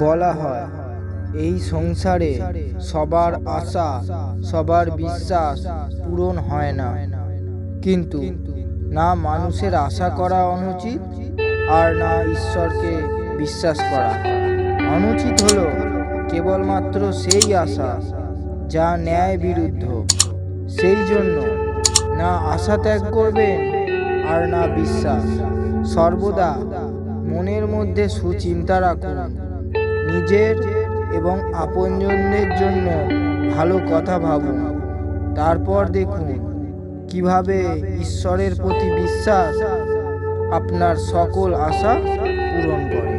বলা হয়, এই সংসারে সবার আশা, সবার বিশ্বাস পূরণ হয় না। কিন্তু না মানুষের আশা করা অনুচিত আর না ঈশ্বরকে বিশ্বাস করা। অনুচিত হলো কেবলমাত্র সেই আশা যা ন্যায় বিরুদ্ধ। সেই জন্য না আশা ত্যাগ করবেন আর না বিশ্বাস। সর্বদা মনের মধ্যে সুচিন্তা রাখুন। নিজের এবং আপনজনদের জন্য ভালো কথা ভাবুন। তারপর দেখুন কীভাবে ঈশ্বরের প্রতি বিশ্বাস আপনার সকল আশা পূরণ করে।